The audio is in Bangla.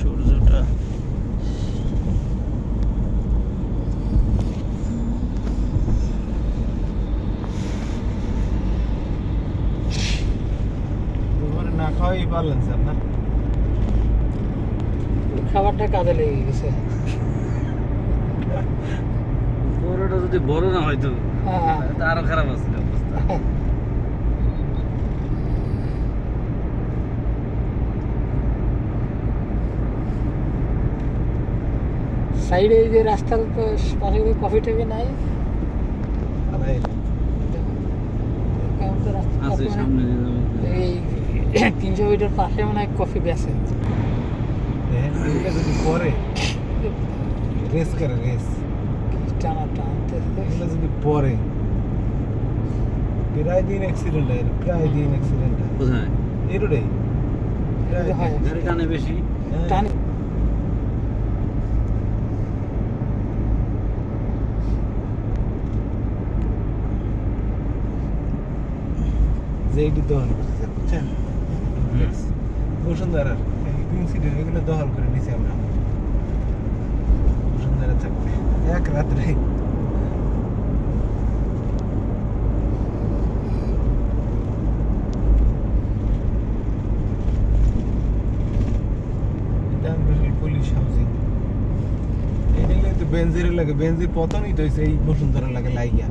সূর্যটা। না খাওয়াই পারলেন স্যার না? খাবারটা কাজে লেগে গেছে। বড়টা যদি বড় না হয়তো হ্যাঁ। তা আরও খারাপ আছে অবস্থা। সাইডে এই যে রাস্তার তো পাশে কোনো কফি টফি নাই। এই সামনে এই তিনশো মিটার পাশে মনে হয় কফি বেছে দেখেন, যদি পরে রেস করে রেস। টানা টানতে এগুলো যদি পরে প্রায় দিন অ্যাক্সিডেন্ট হয় প্রায় দিন অ্যাক্সিডেন্ট হয়। কোথায়? এই রোডে হয়। গাড়ি টানে বেশি? টান। যে এটি দহন করছে বুঝছেন। বসুন্ধরার গ্রিন সিটির এগুলো দখল করে নিছি আমরা। বসুন্ধরা থাকবে। এক রাত্রে। বেঞ্জির লাগে। বেঞ্জির পতনই তো এই বসুন্ধরা লাগে লাইগা।